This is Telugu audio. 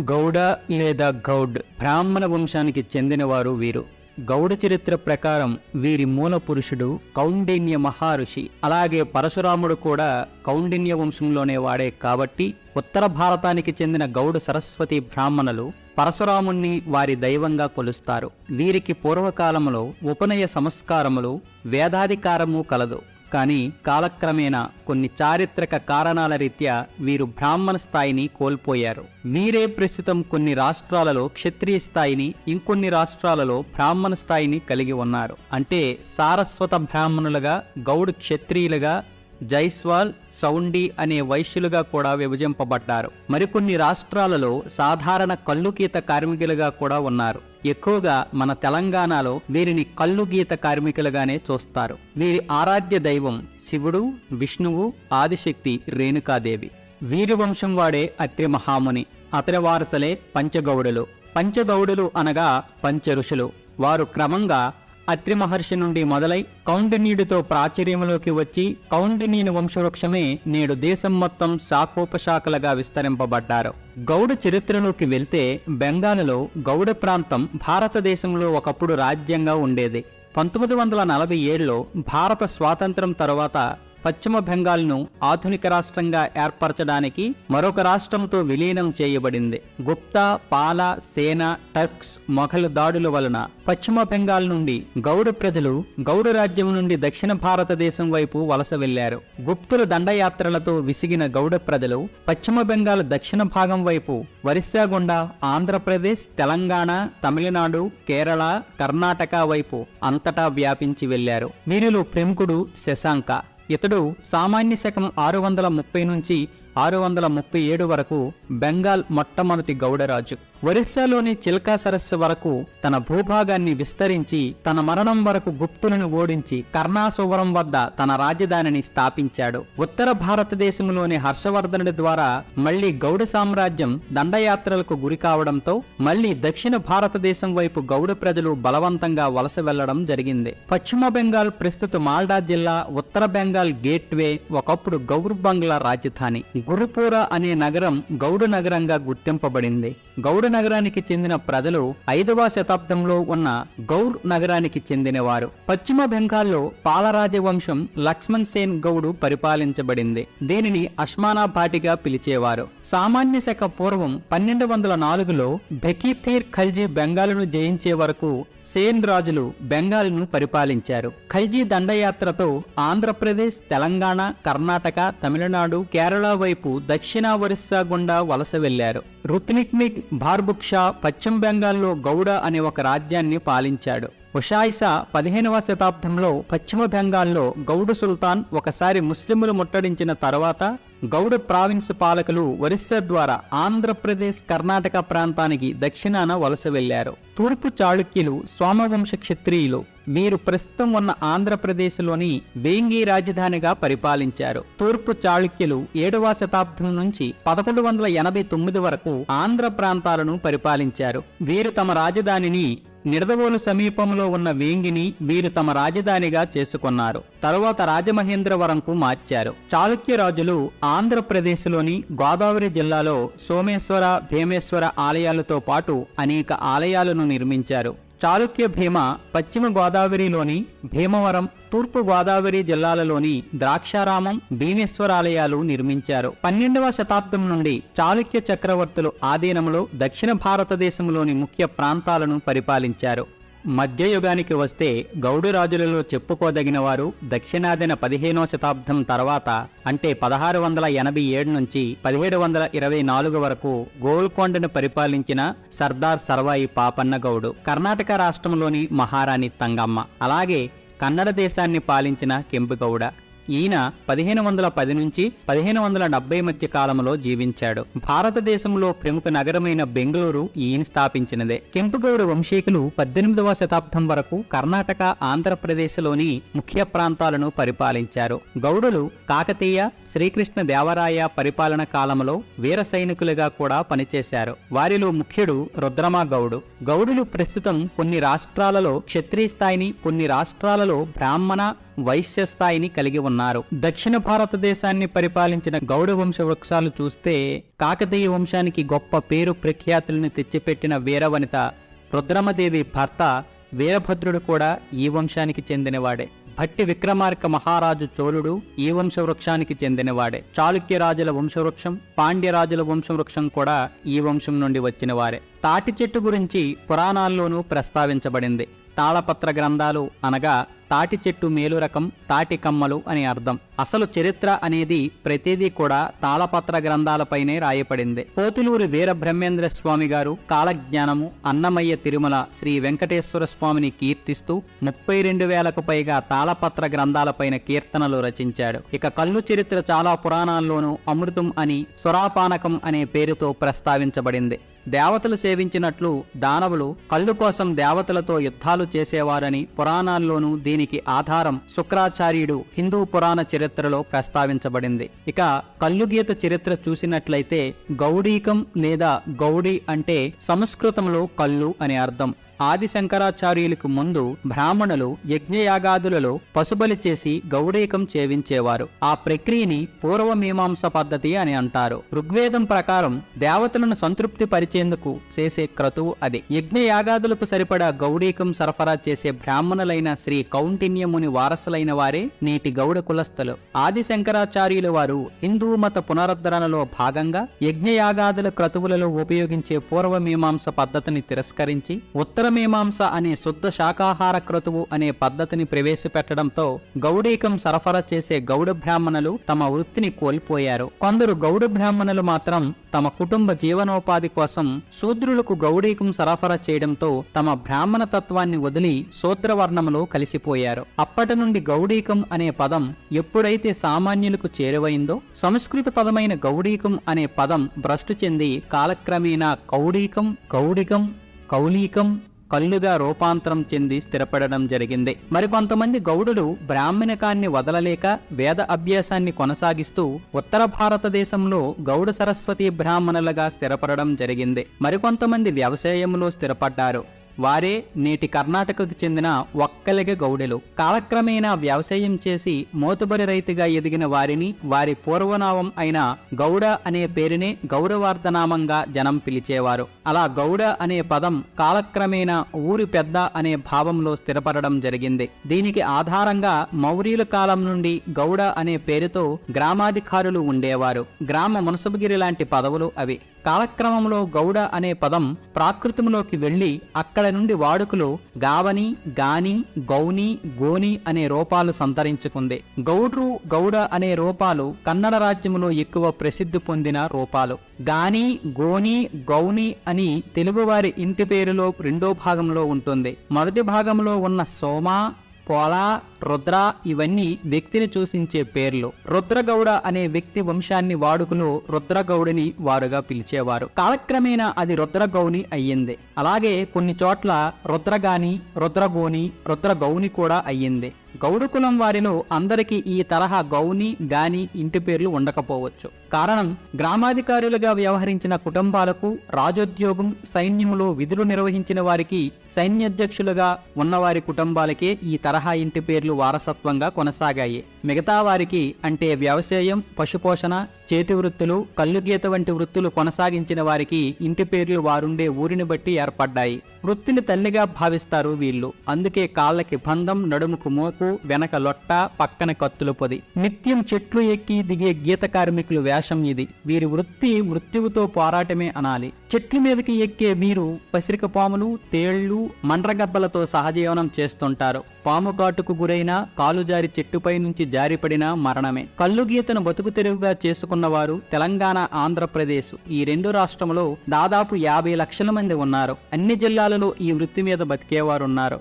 గౌడ లేదా గౌడ్ బ్రాహ్మణ వంశానికి చెందినవారు వీరు. గౌడ చరిత్ర ప్రకారం వీరి మూల పురుషుడు కౌండిన్య మహర్షి. అలాగే పరశురాముడు కూడా కౌండిన్య వంశంలోనే వాడే కాబట్టి ఉత్తర భారతానికి చెందిన గౌడ సరస్వతి బ్రాహ్మణులు పరశురాముణ్ణి వారి దైవంగా కొలుస్తారు. వీరికి పూర్వకాలంలో ఉపనయ సంస్కారములు వేదాధికారము కలదు. కానీ కాలక్రమేణా కొన్ని చారిత్రక కారణాల రీత్యా వీరు బ్రాహ్మణ స్థాయిని కోల్పోయారు. వీరే ప్రస్తుతం కొన్ని రాష్ట్రాలలో క్షత్రియ స్థాయిని ఇంకొన్ని రాష్ట్రాలలో బ్రాహ్మణ స్థాయిని కలిగి ఉన్నారు. అంటే సారస్వత బ్రాహ్మణులుగా గౌడ్ క్షత్రియులుగా జైస్వాల్ సౌండి అనే వైశ్యులుగా కూడా విభజింపబడ్డారు. మరికొన్ని రాష్ట్రాలలో సాధారణ కళ్ళుగీత కార్మికులుగా కూడా ఉన్నారు. ఎక్కువగా మన తెలంగాణలో వీరిని కళ్ళుగీత కార్మికులుగానే చూస్తారు. వీరి ఆరాధ్య దైవం శివుడు విష్ణువు ఆదిశక్తి రేణుకాదేవి. వీరి వంశం వాడే అత్రి మహాముని అతని వారసలే పంచగౌడులు. పంచగౌడులు అనగా పంచ ఋషులు వారు క్రమంగా అత్రి మహర్షి నుండి మొదలై కౌండినీయుడితో ప్రాచుర్యంలోకి వచ్చి కౌండిన్యుని వంశవృక్షమే నేడు దేశం మొత్తం శాఖోపశాఖలుగా విస్తరింపబడ్డారు. గౌడ చరిత్రలోకి వెళ్తే బెంగాల్లో గౌడ ప్రాంతం భారతదేశంలో ఒకప్పుడు రాజ్యంగా ఉండేది. పంతొమ్మిది వందల నలభై ఏడులో భారత స్వాతంత్రం తరువాత పశ్చిమ బెంగాల్ను ఆధునిక రాష్ట్రంగా ఏర్పరచడానికి మరొక రాష్ట్రంతో విలీనం చేయబడింది. గుప్తా పాల సేన టర్క్స్ మొఘల్ దాడుల వలన పశ్చిమ బెంగాల్ నుండి గౌడ ప్రజలు గౌడ రాజ్యం నుండి దక్షిణ భారతదేశం వైపు వలస వెళ్ళారు గుప్తుల దండయాత్రలతో విసిగిన గౌడ ప్రజలు పశ్చిమ బెంగాల్ దక్షిణ భాగం వైపు ఒరిస్సా గుండా ఆంధ్రప్రదేశ్ తెలంగాణ తమిళనాడు కేరళ కర్ణాటక వైపు అంతటా వ్యాపించి వెళ్ళారు వీరిలో ప్రముఖుడు శశాంక. ఇతడు సామాన్య శకం ఆరు వందల ముప్పై నుంచి ఆరు వందల ముప్పై ఏడు వరకు బెంగాల్ మొట్టమొదటి గౌడరాజు. ఒరిస్సాలోని చిల్కా సరస్సు వరకు తన భూభాగాన్ని విస్తరించి తన మరణం వరకు గుప్తులను ఓడించి కర్ణాసువరం వద్ద తన రాజధానిని స్థాపించాడు. ఉత్తర భారతదేశంలోని హర్షవర్ధనుడి ద్వారా మళ్ళీ గౌడ సామ్రాజ్యం దండయాత్రలకు గురి కావడంతో మళ్ళీ దక్షిణ భారతదేశం వైపు గౌడ ప్రజలు బలవంతంగా వలస వెళ్ళడం జరిగింది. పశ్చిమ బెంగాల్ ప్రస్తుత మాల్డా జిల్లా ఉత్తర బెంగాల్ గేట్వే ఒకప్పుడు గౌర్ బంగ్లా రాజధాని. గురుపూర అనే నగరం గౌడ నగరంగా గుర్తింపబడింది. గౌడ నగరానికి చెందిన ప్రజలు ఐదవ శతాబ్దంలో ఉన్న గౌర్ నగరానికి చెందినవారు. పశ్చిమ బెంగాల్లో పాలరాజవంశం లక్ష్మణ్ సేన్ గౌడు పరిపాలించబడింది. దీనిని అష్మానా బాటిగా పిలిచేవారు. సామాన్య శక పూర్వం పన్నెండు వందల నాలుగులో బెకీథీర్ ఖల్జీ బెంగాలును జయించే వరకు సేన్ రాజులు బెంగాల్ను పరిపాలించారు. ఖల్జీ దండయాత్రతో ఆంధ్రప్రదేశ్ తెలంగాణ కర్ణాటక తమిళనాడు కేరళ వైపు దక్షిణ ఒరిస్సా గుండా వలస వెళ్ళారు రుత్నిక్నిక్ బార్బుక్షా పశ్చిమ బెంగాల్లో గౌడ అనే ఒక రాజ్యాన్ని పాలించాడు. ఉషాయిసా పదిహేనవ శతాబ్దంలో పశ్చిమ బెంగాల్లో గౌడు సుల్తాన్ ఒకసారి ముస్లింలు ముట్టడించిన తర్వాత గౌడ ప్రావిన్స్ పాలకులు ఒరిస్సా ద్వారా ఆంధ్రప్రదేశ్ కర్ణాటక ప్రాంతానికి దక్షిణాన వలస వెళ్ళారు తూర్పు చాళుక్యులు స్వామవంశ క్షత్రియులు వీరు ప్రస్తుతం ఉన్న ఆంధ్రప్రదేశ్లోని వేంగి రాజధానిగా పరిపాలించారు. తూర్పు చాళుక్యులు ఏడవ శతాబ్దం నుంచి పదకొండు వందల ఎనభై తొమ్మిది వరకు ఆంధ్ర ప్రాంతాలను పరిపాలించారు. వీరు తమ రాజధానిని నిడదవోలు సమీపంలో ఉన్న వేంగిని వీరు తమ రాజధానిగా చేసుకున్నారు. తరువాత రాజమహేంద్రవరంకు మార్చారు. చాళుక్య రాజులు ఆంధ్రప్రదేశ్లోని గోదావరి జిల్లాలో సోమేశ్వర భీమేశ్వర ఆలయాలతో పాటు అనేక ఆలయాలను నిర్మించారు. చాళుక్య భీమ పశ్చిమ గోదావరిలోని భీమవరం తూర్పు గోదావరి జిల్లాలలోని ద్రాక్షారామం భీమేశ్వరాలయాలు నిర్మించారు. పన్నెండవ శతాబ్దం నుండి చాళుక్య చక్రవర్తులు ఆధీనంలో దక్షిణ భారతదేశంలోని ముఖ్య ప్రాంతాలను పరిపాలించారు. మధ్యయుగానికి వస్తే గౌడు రాజులలో చెప్పుకోదగిన వారు దక్షిణాదిన పదిహేనవ శతాబ్దం తర్వాత అంటే పదహారు వందల ఎనభై ఏడు నుంచి పదిహేడు వందల ఇరవై నాలుగు వరకు గోల్కొండను పరిపాలించిన సర్దార్ సర్వాయి పాపన్న గౌడు కర్ణాటక రాష్ట్రంలోని మహారాణి తంగమ్మ అలాగే కన్నడ దేశాన్ని పాలించిన కెంపుగౌడ. ఈయన పదిహేను వందల పది నుంచి పదిహేను వందల డెబ్బై మధ్య కాలంలో జీవించాడు. భారతదేశంలో ప్రముఖ నగరమైన బెంగళూరు ఈయన స్థాపించినదే. కెంపుగౌడ వంశీకులు పద్దెనిమిదవ శతాబ్దం వరకు కర్ణాటక ఆంధ్రప్రదేశ్లోని ముఖ్య ప్రాంతాలను పరిపాలించారు. గౌడులు కాకతీయ శ్రీకృష్ణ దేవరాయ పరిపాలన కాలంలో వీర సైనికులుగా కూడా పనిచేశారు. వారిలో ముఖ్యుడు రుద్రమా గౌడు. గౌడులు ప్రస్తుతం కొన్ని రాష్ట్రాలలో క్షత్రియ స్థాయిని కొన్ని రాష్ట్రాలలో బ్రాహ్మణ వైశ్య స్థాయిని కలిగి ఉన్నారు. దక్షిణ భారతదేశాన్ని పరిపాలించిన గౌడ వంశ వృక్షాలు చూస్తే కాకతీయ వంశానికి గొప్ప పేరు ప్రఖ్యాతులను తెచ్చిపెట్టిన వీరవనిత రుద్రమదేవి భర్త వీరభద్రుడు కూడా ఈ వంశానికి చెందినవాడే. భట్టి విక్రమార్క మహారాజు చోళుడు ఈ వంశవృక్షానికి చెందినవాడే. చాళుక్య రాజుల వంశవృక్షం పాండ్య రాజుల వంశవృక్షం కూడా ఈ వంశం నుండి వచ్చినవారే. తాటి చెట్టు గురించి పురాణాల్లోనూ ప్రస్తావించబడింది. తాళపత్ర గ్రంథాలు అనగా తాటి చెట్టు మేలు రకం తాటి కమ్మలు అని అర్థం. అసలు చరిత్ర అనేది ప్రతిదీ కూడా తాళపత్ర గ్రంథాలపైనే రాయపడింది. పోతులూరి వీర బ్రహ్మేంద్ర స్వామి గారు కాలజ్ఞానము అన్నమయ్య తిరుమల శ్రీ వెంకటేశ్వర స్వామిని కీర్తిస్తూ ముప్పై రెండు వేలకు పైగా తాళపత్ర గ్రంథాలపైన కీర్తనలు రచించాడు. ఇక కళ్ళు చరిత్ర చాలా పురాణాల్లోనూ అమృతం అని సురాపానకం అనే పేరుతో ప్రస్తావించబడింది. దేవతలు సేవించినట్లు దానవులు కళ్ళు కోసం దేవతలతో యుద్ధాలు చేసేవారని పురాణాల్లోనూ దీనికి ఆధారం శుక్రాచార్యుడు హిందూ పురాణ చరిత్రలో ప్రస్తావించబడింది. ఇక కళ్ళుగీత చరిత్ర చూసినట్లయితే గౌడీకం లేదా గౌడీ అంటే సంస్కృతంలో కళ్ళు అని అర్థం. ఆది శంకరాచార్యులకు ముందు బ్రాహ్మణులు యజ్ఞయాగాదులలో పశుబలి చేసి గౌడేకం చేవించేవారు ఆ ప్రక్రియని పూర్వమీమాంస పద్ధతి అని అంటారు. ఋగ్వేదం ప్రకారం దేవతలను సంతృప్తి పరిచేందుకు చేసే క్రతువు అది. యజ్ఞయాగాదులకు సరిపడా గౌడీకం సరఫరా చేసే బ్రాహ్మణులైన శ్రీ కౌంటిన్యముని వారసులైన వారే నేటి గౌడ కులస్థులు ఆది శంకరాచార్యుల వారు హిందూ మత పునరుద్ధరణలో భాగంగా యజ్ఞయాగాదుల క్రతువులలో ఉపయోగించే పూర్వమీమాంస పద్ధతిని తిరస్కరించి ఉత్తర మీమాంస అనే శుద్ధ శాకాహార క్రతువు అనే పద్ధతిని ప్రవేశపెట్టడంతో గౌడీకం సరఫరా చేసే గౌడ బ్రాహ్మణులు తమ వృత్తిని కోల్పోయారు. కొందరు గౌడ బ్రాహ్మణులు మాత్రం తమ కుటుంబ జీవనోపాధి కోసం శూద్రులకు గౌడీకం సరఫరా చేయడంతో తమ బ్రాహ్మణ తత్వాన్ని వదిలి శూద్రవర్ణములో కలిసిపోయారు. అప్పటి నుండి గౌడీకం అనే పదం ఎప్పుడైతే సామాన్యులకు చేరువైందో సంస్కృత పదమైన గౌడీకం అనే పదం భ్రష్టు చెంది కాలక్రమేణా కౌడీకం గౌడికం కౌలీకం కళ్ళుగా రూపాంతరం చెంది స్థిరపడడం జరిగింది. మరికొంతమంది గౌడులు బ్రాహ్మణకాన్ని వదలలేక వేద అభ్యాసాన్ని కొనసాగిస్తూ ఉత్తర భారతదేశంలో గౌడ సరస్వతి బ్రాహ్మణులుగా స్థిరపడడం జరిగింది. మరికొంతమంది వ్యవసాయంలో స్థిరపడ్డారు. వారే నేటి కర్ణాటకకు చెందిన ఒక్కలిగ గౌడెలు. కాలక్రమేణా వ్యవసాయం చేసి మోతుబరి రైతుగా ఎదిగిన వారిని వారి పూర్వనామం అయిన గౌడ అనే పేరునే గౌరవార్థనామంగా జనం పిలిచేవారు. అలా గౌడ అనే పదం కాలక్రమేణా ఊరి పెద్ద అనే భావంలో స్థిరపడడం జరిగింది. దీనికి ఆధారంగా మౌర్యుల కాలం నుండి గౌడ అనే పేరుతో గ్రామాధికారులు ఉండేవారు. గ్రామ మునసబగిరి లాంటి పదవులు అవి. కాలక్రమంలో గౌడ అనే పదం ప్రాకృతంలోకి వెళ్ళి అక్కడ నుండి వాడుకలో గావని గాని గౌని గోని అనే రూపాలు సంతరించుకుంది. గౌడ్రు గౌడ అనే రూపాలు కన్నడ రాజ్యములో ఎక్కువ ప్రసిద్ధి పొందిన రూపాలు. గాని గోని గౌని అని తెలుగువారి ఇంటి పేరులో రెండో భాగంలో ఉంటుంది. మొదటి భాగంలో ఉన్న సోమ కోలా రుద్ర ఇవన్నీ వ్యక్తిని సూచించే పేర్లు. రుద్రగౌడ అనే వ్యక్తి వంశాన్ని వాడుకును రుద్రగౌడిని వారుగా పిలిచేవారు. కాలక్రమేణా అది రుద్రగౌని అయ్యింది. అలాగే కొన్ని చోట్ల రుద్రగాని రుద్రగోని రుద్రగౌని కూడా అయ్యింది. గౌడ కులం వారిలో అందరికీ ఈ తరహా గౌని గాని ఇంటి పేర్లు ఉండకపోవచ్చు. కారణం గ్రామాధికారులుగా వ్యవహరించిన కుటుంబాలకు రాజోద్యోగం సైన్యములో విధులు నిర్వహించిన వారికి సైన్యాధ్యక్షులుగా ఉన్నవారి కుటుంబాలకే ఈ తరహా ఇంటి పేర్లు వారసత్వంగా కొనసాగాయి. మిగతా వారికి అంటే వ్యవసాయం పశుపోషణ చేతి వృత్తులు కళ్ళుగీత వంటి వృత్తులు కొనసాగించిన వారికి ఇంటి పేర్లు వారుండే ఊరిని బట్టి ఏర్పడ్డాయి. వృత్తిని తల్లిగా భావిస్తారు వీళ్ళు. అందుకే కాళ్ళకి బంధం నడుముకు మోకు వెనక లొట్ట పక్కన కత్తుల పొది. నిత్యం చెట్లు ఎక్కి దిగే గీత కార్మికులు వేషం ఇది. వీరి వృత్తి మృత్యువుతో పోరాటమే అనాలి. చెట్ల మీదకి ఎక్కే వీరు పసిరిక పాములు తేళ్ళు మండ్రగబ్బలతో సహజీవనం చేస్తుంటారు. పాము కాటుకు గురైన కాలు జారి చెట్టుపై నుంచి జారిపడిన మరణమే. కళ్ళు గీతను బతుకు తెరుగుగా చేసుకున్నవారు తెలంగాణ ఆంధ్రప్రదేశ్. ఈ రెండు రాష్ట్రంలో దాదాపు యాభై లక్షల మంది ఉన్నారు. అన్ని జిల్లాలలో ఈ వృత్తి మీద బతికేవారున్నారు.